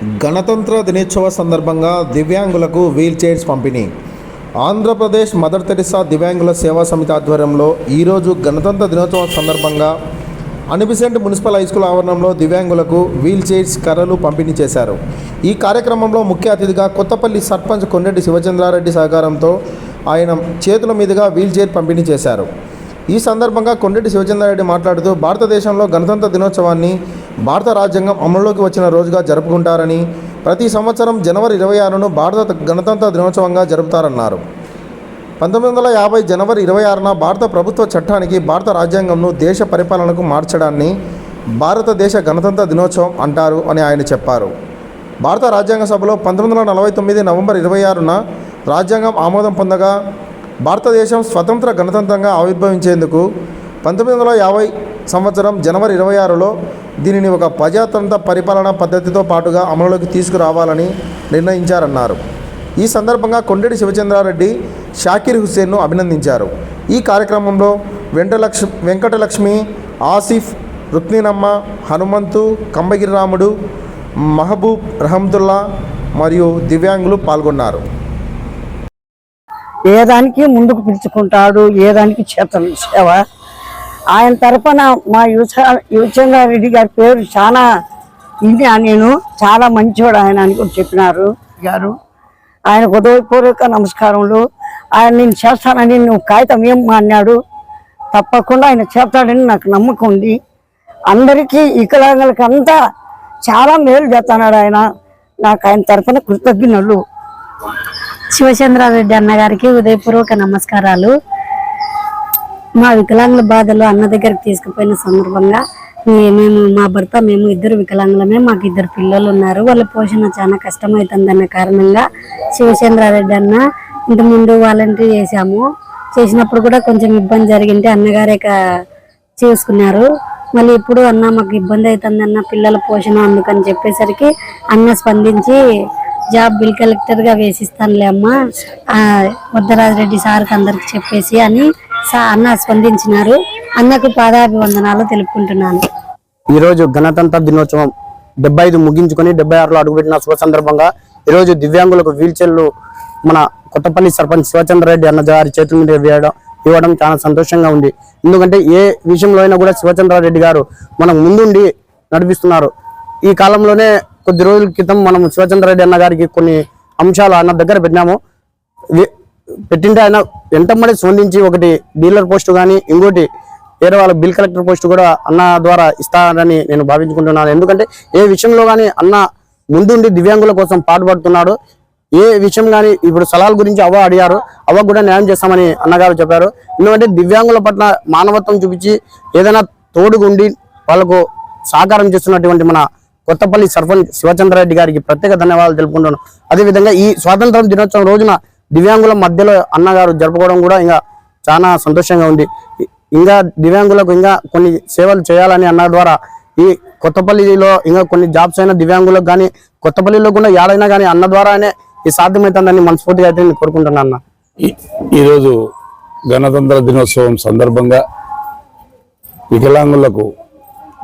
గణతంత్ర దినోత్సవ సందర్భంగా దివ్యాంగులకు వీల్ చైర్స్ పంపిణీ. ఆంధ్రప్రదేశ్ మదర్ తెరిసా దివ్యాంగుల సేవా సమితి ఆధ్వర్యంలో ఈరోజు గణతంత్ర దినోత్సవం సందర్భంగా అనిబిసెంట్ మున్సిపల్ హై స్కూల్ ఆవరణంలో దివ్యాంగులకు వీల్ చైర్స్ కర్రలు పంపిణీ చేశారు. ఈ కార్యక్రమంలో ముఖ్య అతిథిగా కొత్తపల్లి సర్పంచ్ కొండెడ్డి శివచంద్రారెడ్డి సహకారంతో ఆయన చేతుల మీదుగా వీల్ చైర్ పంపిణీ చేశారు. ఈ సందర్భంగా కొండటి శివచంద్రారెడ్డి మాట్లాడుతూ భారతదేశంలో గణతంత్ర దినోత్సవాన్ని భారత రాజ్యాంగం అమలులోకి వచ్చిన రోజుగా జరుపుకుంటారని ప్రతి సంవత్సరం జనవరి ఇరవై ఆరును భారత గణతంత్ర దినోత్సవంగా జరుపుతారన్నారు. పంతొమ్మిది వందల యాభై జనవరి ఇరవై ఆరున భారత ప్రభుత్వ చట్టానికి భారత రాజ్యాంగంను దేశ పరిపాలనకు మార్చడాన్ని భారతదేశ గణతంత్ర దినోత్సవం అంటారు అని ఆయన చెప్పారు. భారత రాజ్యాంగ సభలో పంతొమ్మిది వందల నలభై తొమ్మిది నవంబర్ ఇరవై ఆరున రాజ్యాంగం ఆమోదం పొందగా భారతదేశం స్వతంత్ర గణతంత్రంగా ఆవిర్భవించేందుకు పంతొమ్మిది వందల యాభై సంవత్సరం జనవరి ఇరవై ఆరులో దీనిని ఒక ప్రజాతంత్ర పరిపాలనా పద్ధతితో పాటుగా అమలులోకి తీసుకురావాలని నిర్ణయించారన్నారు. ఈ సందర్భంగా కొండెడి శివచంద్రారెడ్డి షాకీర్ హుస్సేన్ను అభినందించారు. ఈ కార్యక్రమంలో వెంటలక్ష్ వెంకటలక్ష్మి ఆసిఫ్ రుక్మినమ్మ హనుమంతు కంబగిరి రాముడు మహబూబ్ రహమ్దుల్లా మరియు దివ్యాంగులు పాల్గొన్నారు. ఏ దానికి ముందుకు పిలుచుకుంటాడు ఏ దానికి చేతలు సేవ ఆయన తరపున మా యువచ యువచంద్ర రెడ్డి గారి పేరు చాలా ఇది నేను చాలా మంచివాడు ఆయన అని కూడా చెప్పినారు గారు. ఆయన హృదయపూర్వక నమస్కారములు. ఆయన నేను చేస్తానని నువ్వు కాగితం ఏం అన్నాడు తప్పకుండా ఆయన చేస్తాడని నాకు నమ్మకం ఉంది. అందరికీ వికలాంగులకి చాలా మేలు చేస్తున్నాడు ఆయన. నాకు ఆయన తరపున కృతజ్ఞతలు శివచంద్రారెడ్డి అన్నగారికి ఉదయపూర్వక నమస్కారాలు. మా వికలాంగుల బాధలు అన్న దగ్గరికి తీసుకుపోయిన సందర్భంగా మేము మా భర్త మేము ఇద్దరు వికలాంగులమే మాకు ఇద్దరు పిల్లలు ఉన్నారు వాళ్ళ పోషణ చాలా కష్టమవుతుందన్న కారణంగా శివచంద్రారెడ్డి అన్న ఇంతకుముందు వాలంటీర్ చేశాము. చేసినప్పుడు కూడా కొంచెం ఇబ్బంది జరిగింటే అన్నగారే చేసుకున్నారు. మళ్ళీ ఇప్పుడు అన్న మాకు ఇబ్బంది అవుతుంది అన్న పిల్లల పోషణ అందుకని చెప్పేసరికి అన్న స్పందించి జాబ్ బిల్ కలెక్టర్గా వేసిస్తానులే అమ్మా. ఆ, వద్దరాజరెడ్డి సార్కి అందరికి చెప్పేసి అని సా- అన్న స్పందించినారు. అన్నకు పాదాభివందనాలు తెలుపుకుంటున్నాను. ఈరోజు గణతంత్ర దినోత్సవం డెబ్బై ఐదు ముగించుకొని డెబ్బై ఆరులో అడుగుపెట్టిన శుభ సందర్భంగా ఈరోజు దివ్యాంగులకు వీల్చైర్లు మన కొత్తపల్లి సర్పంచ్ శివచంద్రరెడ్డి అన్న గారి చేతుల మీద వేయడం ఇవ్వడం చాలా సంతోషంగా ఉంది. ఎందుకంటే ఏ విషయంలో అయినా కూడా శివచంద్రారెడ్డి గారు మనం ముందుండి నడిపిస్తున్నారు. ఈ కాలంలోనే కొద్ది రోజుల క్రితం మనం శివచంద్రరెడ్డి అన్న గారికి కొన్ని అంశాలు అన్న దగ్గర పెట్టినాము. పెట్టింటే ఆయన వెంటమ్మడి స్పందించి ఒకటి డీలర్ పోస్ట్ కానీ ఇంకోటి వేరే వాళ్ళ బిల్ కలెక్టర్ పోస్ట్ కూడా అన్న ద్వారా ఇస్తారని నేను భావించుకుంటున్నాను. ఎందుకంటే ఏ విషయంలో కానీ అన్న ముందుండి దివ్యాంగుల కోసం పాటుపడుతున్నాడు. ఏ విషయం కానీ ఇప్పుడు సలహాల గురించి అవ్వ అడిగారు అవ్వ కూడా న్యాయం చేస్తామని అన్నగారు చెప్పారు. ఎందుకంటే దివ్యాంగుల పట్ల మానవత్వం చూపించి ఏదైనా తోడుగుండి వాళ్ళకు సహకారం చేస్తున్నటువంటి మన కొత్తపల్లి సర్పంచ్ శివచంద్రారెడ్డి గారికి ప్రత్యేక ధన్యవాదాలు తెలుపుకుంటున్నాను. అదేవిధంగా ఈ స్వాతంత్ర దినోత్సవం రోజున దివ్యాంగుల మధ్యలో అన్నగారు జరుపుకోవడం కూడా ఇంకా చాలా సంతోషంగా ఉంది. ఇంకా దివ్యాంగులకు ఇంకా కొన్ని సేవలు చేయాలని అన్న ద్వారా ఈ కొత్తపల్లిలో ఇంకా కొన్ని జాబ్స్ అయినా దివ్యాంగులకు కానీ కొత్తపల్లిలో కూడా ఏడైనా కానీ అన్న ద్వారానే ఈ సాధ్యమవుతుందని మనస్ఫూర్తిగా అయితే నేను కోరుకుంటున్నాను అన్న. ఈ- ఈరోజు గణతంత్ర దినోత్సవం సందర్భంగా వికలాంగులకు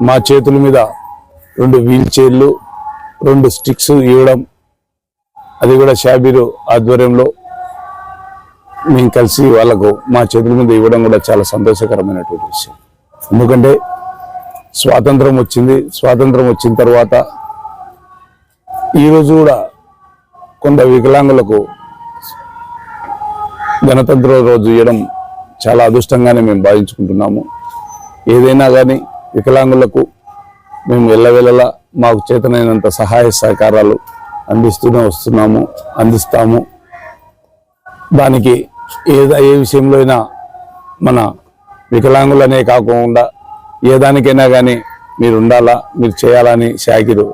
మా చేతుల మీద రెండు వీల్ చైర్లు రెండు స్టిక్స్ ఇవ్వడం అది కూడా షాబీరు ఆధ్వర్యంలో మేము కలిసి వాళ్ళకు మా చేతుల మీద ఇవ్వడం కూడా చాలా సంతోషకరమైనటువంటి విషయం. ఎందుకంటే స్వాతంత్రం వచ్చింది స్వాతంత్రం వచ్చిన తర్వాత ఈరోజు కూడా కొంత వికలాంగులకు గణతంత్ర రోజు ఇవ్వడం చాలా అదృష్టంగానే మేము భావించుకుంటున్నాము. ఏదైనా కానీ వికలాంగులకు మేము వెళ్ళవెళ్ళలా మాకు చేతనైనంత సహాయ సహకారాలు అందిస్తూనే వస్తున్నాము అందిస్తాము. దానికి ఏ ఏ విషయంలో అయినా మన వికలాంగులనే కాకుండా ఏ దానికైనా కానీ మీరు ఉండాలా మీరు చేయాలని షాకిరు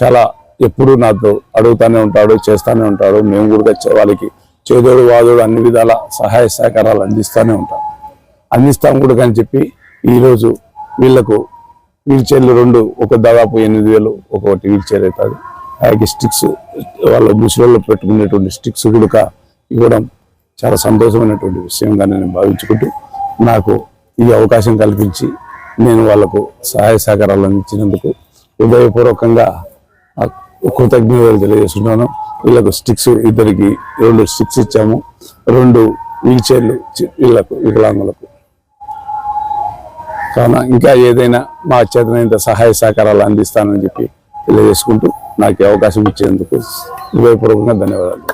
చాలా ఎప్పుడూ నాతో అడుగుతానే ఉంటాడు చేస్తూనే ఉంటాడు. మేము కూడా వచ్చే వాళ్ళకి చేదోడు వాదోడు అన్ని విధాల సహాయ సహకారాలు అందిస్తూనే ఉంటాం. అందిస్తాం కూడా అని చెప్పి ఈరోజు వీళ్ళకు వీల్ చైర్లు రెండు ఒక దాదాపు ఎనిమిది వేలు ఒకటి వీల్ చైర్ అవుతుంది. అలాగే స్టిక్స్ వాళ్ళ ముసలిలో పెట్టుకునేటువంటి స్టిక్స్ కూడా ఇవ్వడం చాలా సంతోషమైనటువంటి విషయంగా నేను భావించుకుంటూ నాకు ఈ అవకాశం కల్పించి నేను వాళ్ళకు సహాయ సహకారాలు అందించినందుకు హృదయపూర్వకంగా కృతజ్ఞతలు తెలియజేస్తున్నాను. వీళ్ళకు స్టిక్స్ ఇద్దరికి రెండు స్టిక్స్ ఇచ్చాము. రెండు వీల్ చైర్లు వీళ్ళకు వికలాంగులకు. కావున ఇంకా ఏదైనా మా చేతనైనంత సహాయ సహకారాలు అందిస్తానని చెప్పి తెలియజేసుకుంటూ నాకు అవకాశం ఇచ్చేందుకు హృదయపూర్వకంగా ధన్యవాదాలు.